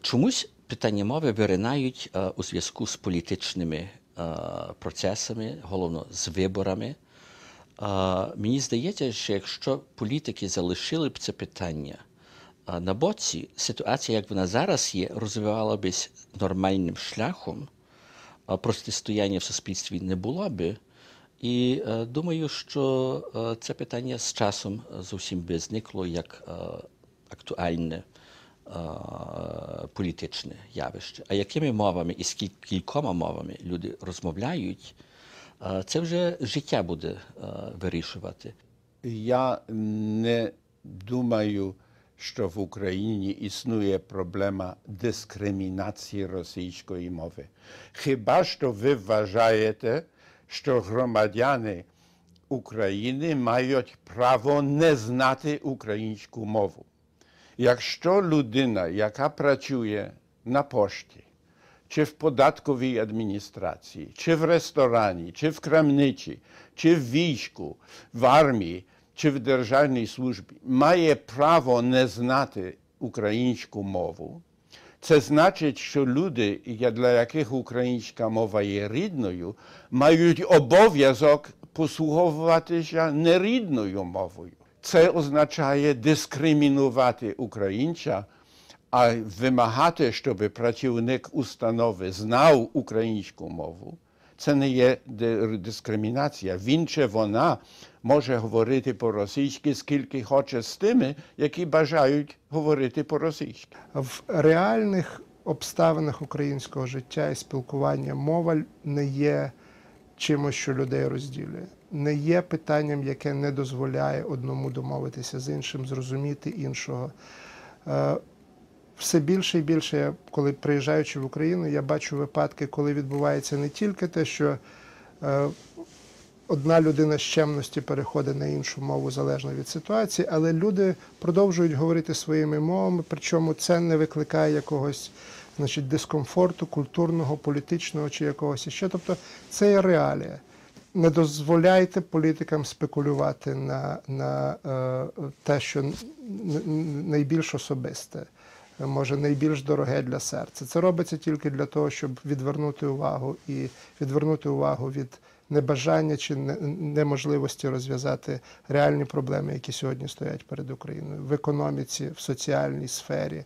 Чомусь питання мови виринають е, у зв'язку з політичними е, процесами, головно з виборами. Е, Мені здається, що якщо політики залишили б це питання на боці, ситуація, як вона зараз є, розвивала бись нормальним шляхом, протистояння в суспільстві не було би. І думаю, що це питання з часом зовсім би зникло як актуальне політичне явище. А якими мовами і скіль- кількома мовами люди розмовляють, е, це вже життя буде е, вирішувати. Я не думаю, що в Україні існує проблема дискримінації російської мови. Хіба що ви вважаєте, що громадяни України мають право не знати українську мову? Якщо людина, яка працює на пошті, чи в податковій адміністрації, чи в ресторані, чи в крамничі, чи в війську, в армії, чи в державній службі, має право не знати українську мову, це значить, що люди, я- для яких українська мова є рідною, мають обов'язок послуговуватися нерідною мовою. Це означає дискримінувати українця, а вимагати, щоб працівник установи знав українську мову. Це не є дискримінація. Він чи вона може говорити по-російськи, скільки хоче з тими, які бажають говорити по-російськи. В реальних обставинах українського життя і спілкування мова не є чимось, що людей розділює. Не є питанням, яке не дозволяє одному домовитися з іншим, зрозуміти іншого. Е, Все більше і більше, коли приїжджаючи в Україну, я бачу випадки, коли відбувається не тільки те, що е, одна людина з чемності переходить на іншу мову залежно від ситуації, але люди продовжують говорити своїми мовами, причому це не викликає якогось значить, дискомфорту культурного, політичного чи якогось іще. Тобто це є реалія. Не дозволяйте політикам спекулювати на, на е, те, що найбільш особисте, може найбільш дороге для серця. Це робиться тільки для того, щоб відвернути увагу і відвернути увагу від небажання чи неможливості розв'язати реальні проблеми, які сьогодні стоять перед Україною в економіці, в соціальній сфері.